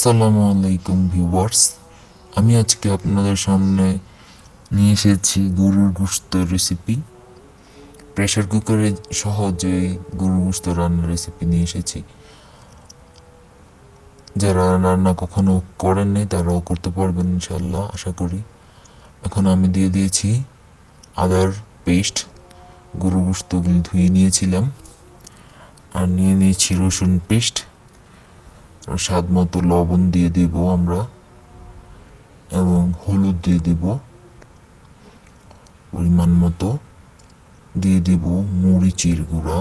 আসসালামু আলাইকুম ভিউয়ার্স। আমি আজকে আপনাদের সামনে নিয়ে এসেছি গরুর গোস্তের রেসিপি প্রেশার কুকারে সহজে গরুর গোস্ত রান্নার রেসিপি নিয়ে এসেছি। যারা রান্না কখনো করেননি তারাও করতে পারবেন ইনশাল্লাহ আশা করি। এখন আমি দিয়ে দিয়েছি আদার পেস্ট গরু গোস্তগুলি ধুয়ে নিয়েছিলাম। আর নিয়ে নিয়েছি রসুন পেস্ট স্বাদ মতো লবণ দিয়ে দেব আমরা এবং হলুদ দিয়ে দেব পরিমাণ মতো। দিয়ে দেব মরিচের গুঁড়া।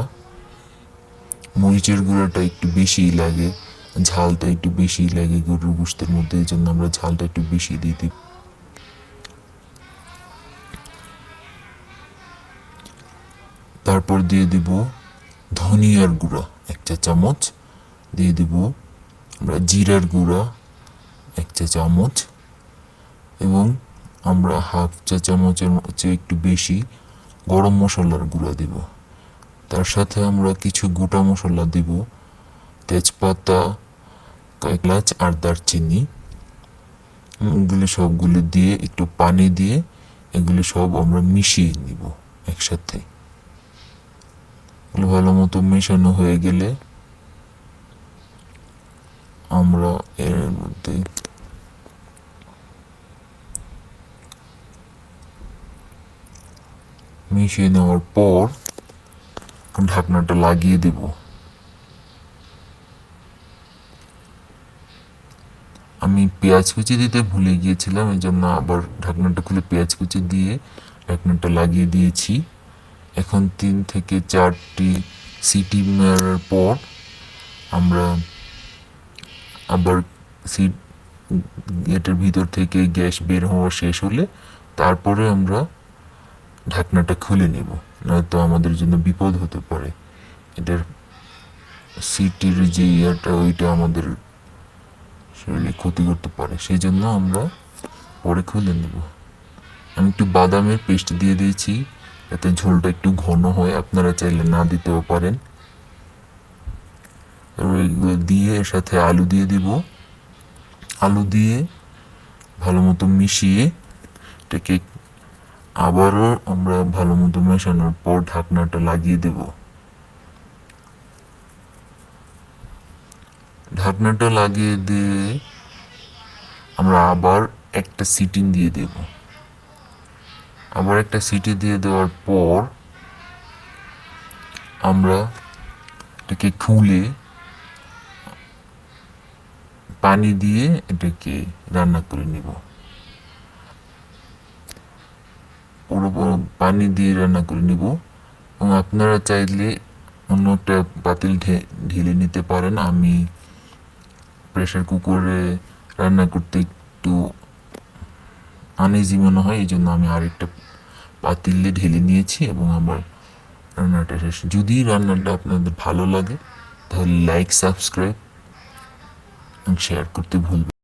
মরিচের গুঁড়াটা একটু বেশি লাগে, ঝালটা একটু বেশি লাগে গরুর গোস্তের মধ্যে, এই জন্য আমরা ঝালটা একটু বেশি দিয়ে দিই তারপর দিয়ে দিব ধনিয়ার গুঁড়া, এক চা চামচ দিয়ে দিব আমরা জিরার গুঁড়া এক চা চামচ এবং আমরা হাফ চা চামচের চেয়ে একটু বেশি গরম মশলার গুঁড়া দিব। তার সাথে আমরা কিছু গোটা মশলা দিব, তেজপাতা এলাচ আর দারচিনি। এগুলি সবগুলো দিয়ে, একটু পানি দিয়ে এগুলি সব আমরা মিশিয়ে নিব একসাথে। ভালো মতো মেশানো হয়ে গেলে আমরা এর মধ্যে মিশিয়ে নেওয়ার পর ঢাকনাটা লাগিয়ে দেব। আমি পেঁয়াজ কুচি দিতে ভুলে গিয়েছিলাম এই জন্য আবার ঢাকনাটা খুলে পেঁয়াজ কুচি দিয়ে ঢাকনাটা লাগিয়ে দিয়েছি। এখন তিন থেকে চারটি সিটি মারার পর আমরা আবার সিট গেটের ভিতর থেকে গ্যাস বের হওয়া শেষ হলে তারপরে আমরা ঢাকনাটা খুলে নেব। নয়তো আমাদের জন্য বিপদ হতে পারে। এটার সিটির যে ইয়াটা, ওইটা আমাদের শরীরে ক্ষতি করতে পারে। সেই জন্য আমরা পরে খুলে নেব। আমি একটু বাদামের পেস্ট দিয়ে দিয়েছি, যাতে ঝোলটা একটু ঘন হয়। আপনারা চাইলে না দিতেও পারেন। দিয়ে এর সাথে আলু দিয়ে দিব। আলু দিয়ে ভালো মতো মিশিয়ে এটাকে আবারও আমরা ভালো মতো মেশানোর পর ঢাকনাটা লাগিয়ে দেব। ঢাকনাটা লাগিয়ে দিয়ে আমরা আবার একটা সিটিং দিয়ে দেব। আবার একটা সিটি দিয়ে দেওয়ার পর আমরা এটাকে খুলে পানি দিয়ে এটাকে রান্না করে নিব। পুরো পুরো পানি দিয়ে রান্না করে নিব। এবং আপনারা চাইলে অন্য একটা পাতিল ঢেলে নিতে পারেন। আমি প্রেশার কুকারে রান্না করতে একটু আনইজি মনে হয় এই জন্য আমি আরেকটা পাতিলে ঢেলে নিয়েছি এবং আমার রান্নাটা শেষ। যদি রান্নাটা আপনাদের ভালো লাগে, তাহলে লাইক সাবস্ক্রাইব শেয়ার করতে ভুলবেন